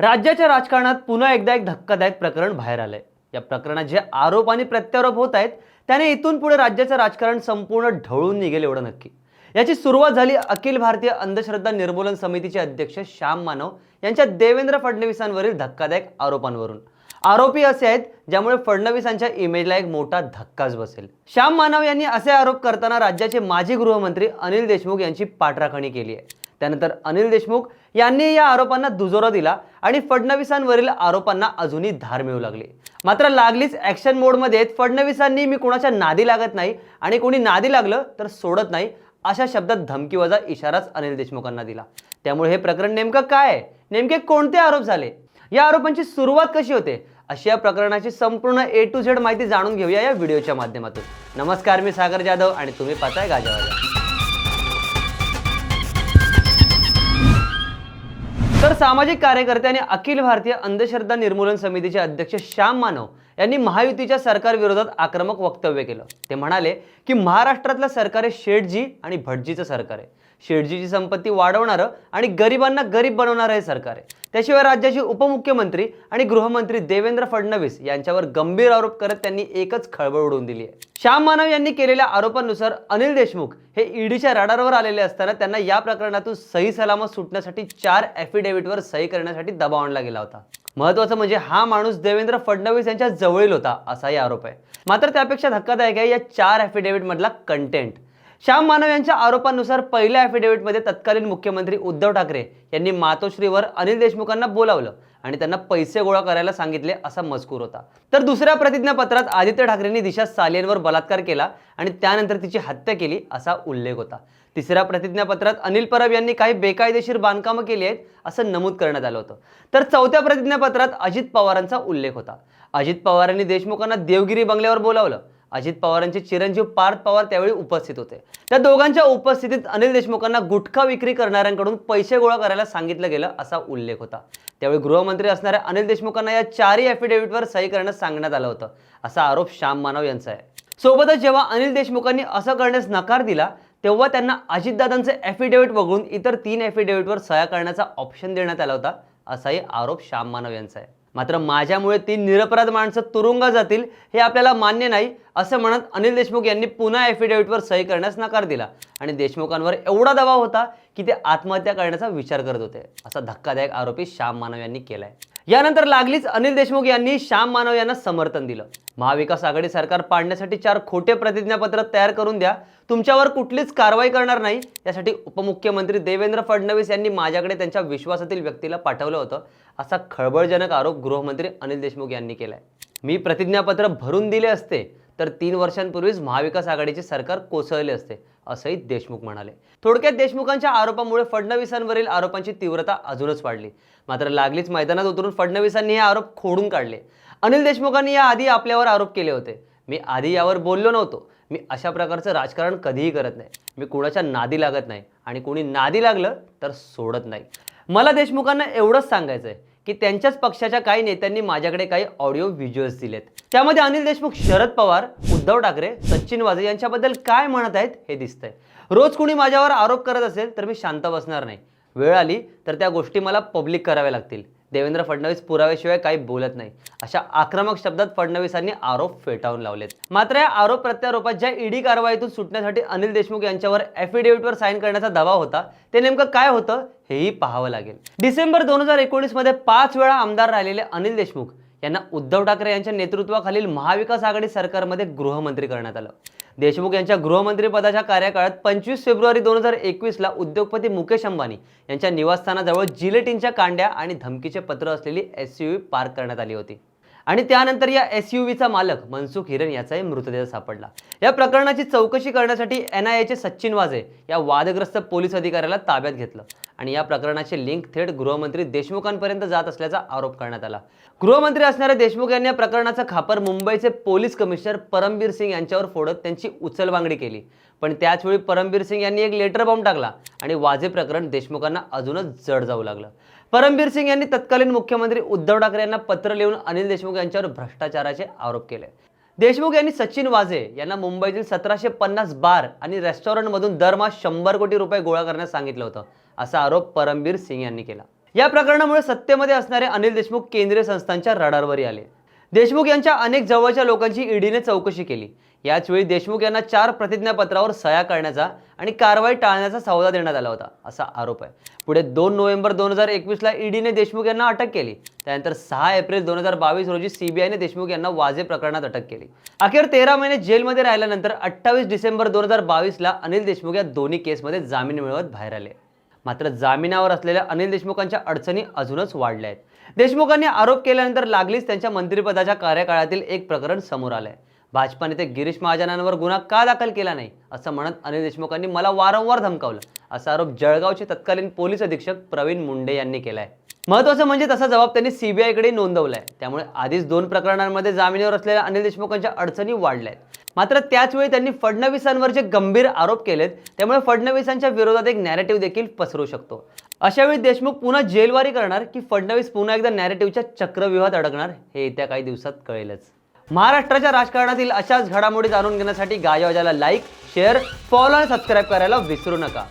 राज्याच्या राजकारणात पुन्हा एकदा एक धक्कादायक प्रकरण बाहेर आलंय. या प्रकरणात जे आरोप आणि प्रत्यारोप होत आहेत त्याने इथून पुढे राज्याचं राजकारण संपूर्ण ढवळून निघेल एवढं नक्की. याची सुरुवात झाली अखिल भारतीय अंधश्रद्धा निर्मूलन समितीचे अध्यक्ष श्याम मानव यांच्या देवेंद्र फडणवीसांवरील धक्कादायक आरोपांवरून. आरोपी असे आहेत ज्यामुळे फडणवीसांच्या इमेजला एक मोठा धक्काच बसेल. श्याम मानव यांनी असे आरोप करताना राज्याचे माजी गृहमंत्री अनिल देशमुख यांची पाठराखणी केली आहे. त्यानंतर अनिल देशमुख यांनी या आरोपांना दुजोरा दिला आणि फडणवीसांवरील आरोपांना अजूनही धार मिळू लागली. मात्र लागलीच ॲक्शन मोडमध्ये फडणवीसांनी मी कोणाच्या नादी लागत नाही आणि कोणी नादी लागलं तर सोडत नाही अशा शब्दात धमकीवजा इशाराच अनिल देशमुखांना दिला. त्यामुळे हे प्रकरण नेमकं काय आहे? नेमके कोणते आरोप झाले? या आरोपांची सुरुवात कशी होते? अशी या प्रकरणाची संपूर्ण ए टू झेड माहिती जाणून घेऊया या व्हिडिओच्या माध्यमातून. नमस्कार मी सागर जाधव आणि तुम्ही पाहताय गाजावाजा तर सामाजिक कार्यकर्ते आणि अखिल भारतीय अंधश्रद्धा निर्मूलन समितीचे अध्यक्ष श्याम मानव यांनी महायुतीच्या सरकारविरोधात आक्रमक वक्तव्य केलं. ते म्हणाले की महाराष्ट्रातलं सरकार हे शेठजी आणि भटजीचं सरकार आहे. शेठजीची संपत्ती वाढवणारं आणि गरिबांना गरीब बनवणारं हे सरकार आहे. त्याशिवाय राज्याचे उपमुख्यमंत्री आणि गृहमंत्री देवेंद्र फडणवीस यांच्यावर गंभीर आरोप करत त्यांनी एकच खळबळ उडवून दिली आहे. श्याम मानव यांनी केलेल्या आरोपांनुसार अनिल देशमुख हे ईडीच्या रडारवर आलेले असताना त्यांना या प्रकरणातून सही सलामत सुटण्यासाठी चार ॲफिडेव्हिटवर सही करण्यासाठी दबाव आणला गेला होता. महत्वाचं म्हणजे हा माणूस देवेंद्र फडणवीस यांच्या जवळील होता असाही आरोप आहे. मात्र त्यापेक्षा धक्कादायक आहे या चार ॲफिडेव्हिटमधला कंटेंट श्याम मानव यांच्या आरोपांनुसार पहिल्या ॲफिडेव्हिटमध्ये तत्कालीन मुख्यमंत्री उद्धव ठाकरे यांनी मातोश्रीवर अनिल देशमुखांना बोलावलं. आणि त्यांना पैसे गोळा करायला सांगितले असा मजकूर होता. तर दुसऱ्या प्रतिज्ञापत्रात आदित्य ठाकरेंनी दिशा सालियनवर बलात्कार केला आणि त्यानंतर तिची हत्या केली असा उल्लेख होता. तिसऱ्या प्रतिज्ञापत्रात अनिल परब यांनी काही बेकायदेशीर बांधकामं केली आहेत असं नमूद करण्यात आलं होतं. तर चौथ्या प्रतिज्ञापत्रात अजित पवारांचा उल्लेख होता. अजित पवारांनी देशमुखांना देवगिरी बंगल्यावर बोलावलं. अजित पवारांचे चिरंजीव पार्थ पवार त्यावेळी उपस्थित होते. त्या दोघांच्या उपस्थितीत अनिल देशमुखांना गुटखा विक्री करणाऱ्यांकडून पैसे गोळा करायला सांगितलं गेलं असा उल्लेख होता. त्यावेळी गृहमंत्री असणाऱ्या अनिल देशमुखांना या चारही ॲफिडेव्हिटवर सही करण्यास सांगण्यात आलं होतं असा आरोप श्याम मानव यांचा आहे. सोबतच जेव्हा अनिल देशमुखांनी असं करण्यास नकार दिला तेव्हा त्यांना अजितदादांचे ॲफिडेव्हिट वगळून इतर तीन ॲफिडेव्हिटवर सह्या करण्याचा ऑप्शन देण्यात आला होता असाही आरोप श्याम मानव यांचा आहे. मात्र माझ्यामुळे ती निरपराध माणसं तुरुंगात जातील हे आपल्याला मान्य नाही असं म्हणत अनिल देशमुख यांनी पुन्हा ॲफिडेव्हिटवर सही करण्यास नकार दिला. आणि देशमुखांवर एवढा दबाव होता की ते आत्महत्या करण्याचा विचार करत होते. असा धक्कादायक आरोपी श्याम मानव यांनी केला आहे यानंतर लागलीच अनिल देशमुख यांनी श्याम मानव यांना समर्थन दिलं. महाविकास आघाडी सरकार पाडण्यासाठी चार खोटे प्रतिज्ञापत्र तयार करून द्या. तुमच्यावर कुठलीच कारवाई करणार नाही. यासाठी उपमुख्यमंत्री देवेंद्र फडणवीस यांनी माझ्याकडे त्यांच्या विश्वासातील व्यक्तीला पाठवलं होतं. असा खळबळजनक आरोप गृहमंत्री अनिल देशमुख यांनी केलाय. मी प्रतिज्ञापत्र भरून दिले असते तर तीन वर्षांपूर्वीच महाविकास आघाडीचे सरकार कोसळले असते असंही देशमुख म्हणाले. थोडक्यात देशमुखांच्या आरोपामुळे फडणवीसांवरील आरोपांची तीव्रता अजूनच वाढली. मात्र लागलीच मैदानात उतरून फडणवीसांनी हे आरोप खोडून काढले. अनिल देशमुखांनी या आधी आपल्यावर आरोप केले होते. मी आधी यावर बोललो नव्हतो. मी अशा प्रकारचं राजकारण कधीही करत नाही. मी कुणाच्या नादी लागत नाही. आणि कोणी नादी लागलं तर सोडत नाही. मला देशमुखांना एवढंच सांगायचं आहे की त्यांच्याच पक्षाच्या काही नेत्यांनी माझ्याकडे काही ऑडिओ व्हिज्युअल्स दिलेत. त्यामध्ये अनिल देशमुख शरद पवार उद्धव ठाकरे सचिन वाझे यांच्याबद्दल काय म्हणत आहेत हे दिसतंय. रोज कुणी माझ्यावर आरोप करत असेल तर मी शांत बसणार नाही. वेळ आली तर त्या गोष्टी मला पब्लिक कराव्या लागतील. देवेंद्र फडणवीस पुराव्याशिवाय काही बोलत नाही. अशा आक्रमक शब्दात फडणवीसांनी आरोप फेटाळून लावलेत. मात्र या आरोप प्रत्यारोपात ज्या ईडी कारवाईतून सुटण्यासाठी अनिल देशमुख यांच्यावर ॲफिडेव्हिटवर साईन करण्याचा दबाव होता ते नेमकं काय होतं हेही पाहावं लागेल. डिसेंबर दोन हजार एकोणीसमध्ये पाच वेळा आमदार राहिलेले अनिल देशमुख यांना उद्धव ठाकरे यांच्या नेतृत्वाखालील महाविकास आघाडी सरकारमध्ये गृहमंत्री करण्यात आलं. देशमुख यांच्या गृहमंत्री पदाच्या कार्यकाळात पंचवीस फेब्रुवारी दोन हजार एकवीसला उद्योगपती मुकेश अंबानी यांच्या निवासस्थानाजवळ जिलेटिनच्या कांड्या आणि धमकीचे पत्र असलेली एस यू पार्क करण्यात आली होती. आणि त्यानंतर या एस यू व्हीचा मालक मनसुख हिरन याचाही मृतदेह सापडला. या प्रकरणाची चौकशी करण्यासाठी एन आय एचे सचिन वाझे या वादग्रस्त पोलीस अधिकाऱ्याला ताब्यात घेतलं आणि या प्रकरणाचे लिंक थेट गृहमंत्री देशमुखांपर्यंत जात असल्याचा आरोप करण्यात आला. गृहमंत्री असणाऱ्या देशमुख यांनी या प्रकरणाचा खापर मुंबईचे पोलीस कमिशनर परमबीर सिंग यांच्यावर फोडत त्यांची उचलबांगडी केली. पण त्याचवेळी परमबीर सिंग यांनी एक लेटर बॉम्ब टाकला आणि वाझे प्रकरण देशमुखांना अजूनच जड जाऊ लागलं. परमबीर सिंग यांनी तत्कालीन मुख्यमंत्री उद्धव ठाकरे यांना पत्र लिहून अनिल देशमुख यांच्यावर भ्रष्टाचाराचे आरोप केले. देशमुख यांनी सचिन वाझे यांना मुंबईतील सतराशे पन्नास बार आणि रेस्टॉरंटमधून दरमहा शंभर कोटी रुपये गोळा करण्यास सांगितलं होतं असा आरोप परमबीर सिंग यांनी केला. या प्रकरणामुळे सत्तेमध्ये असणारे अनिल देशमुख केंद्रीय संस्थांच्या रडारवरही आले. देशमुख यांच्या अनेक जवळच्या लोकांची ईडीने चौकशी केली. याचवेळी देशमुख यांना चार प्रतिज्ञापत्रावर सह्या करण्याचा आणि कारवाई टाळण्याचा सौदा देण्यात आला होता असा आरोप आहे. पुढे दोन नोव्हेंबर दोन हजार एकवीसला ईडीने देशमुख यांना अटक केली. त्यानंतर सहा एप्रिल दोन हजार बावीस रोजी सीबीआयने देशमुख यांना वाजे प्रकरणात अटक केली. अखेर तेरा महिने जेलमध्ये राहिल्यानंतर अठ्ठावीस डिसेंबर दोन हजार बावीसला अनिल देशमुख या दोन्ही केसमध्ये जामीन मिळवत बाहेर आले. मात्र जामिनावर असलेल्या अनिल देशमुखांच्या अडचणी अजूनच वाढल्या आहेत. देशमुखांनी आरोप केल्यानंतर लागलीच त्यांच्या मंत्रिपदाच्या कार्यकाळातील एक प्रकरण समोर आलंय. भाजपा नेते गिरीश महाजनांवर गुन्हा का दाखल केला नाही असं म्हणत अनिल देशमुखांनी मला वारंवार धमकावलं असा आरोप जळगावचे तत्कालीन पोलीस अधीक्षक प्रवीण मुंडे यांनी केलाय. महत्वाचं म्हणजे तसा जबाब त्यांनी सीबीआयकडे नोंदवलाय. त्यामुळे आधीच दोन प्रकरणांमध्ये जामिनीवर असलेल्या अनिल देशमुखांच्या अडचणी वाढल्या आहेत मात्र त्याच वेळी त्यांनी फडणवीसांवर जे गंभीर आरोप केलेत. त्यामुळे फडणवीसांच्या विरोधात एक नॅरेटिव्ह देखील पसरू शकतो. अशावेळी देशमुख पुन्हा जेलवारी करणार की फडणवीस पुन्हा एकदा नॅरेटिव्हच्या चक्रव्यूहात अडकणार हे येत्या काही दिवसात कळेलच. महाराष्ट्राच्या राजकारणातील अशाच घडामोडी जाणून घेण्यासाठी गाजावाजाला लाईक शेअर फॉलो आणि सबस्क्राईब करायला विसरू नका.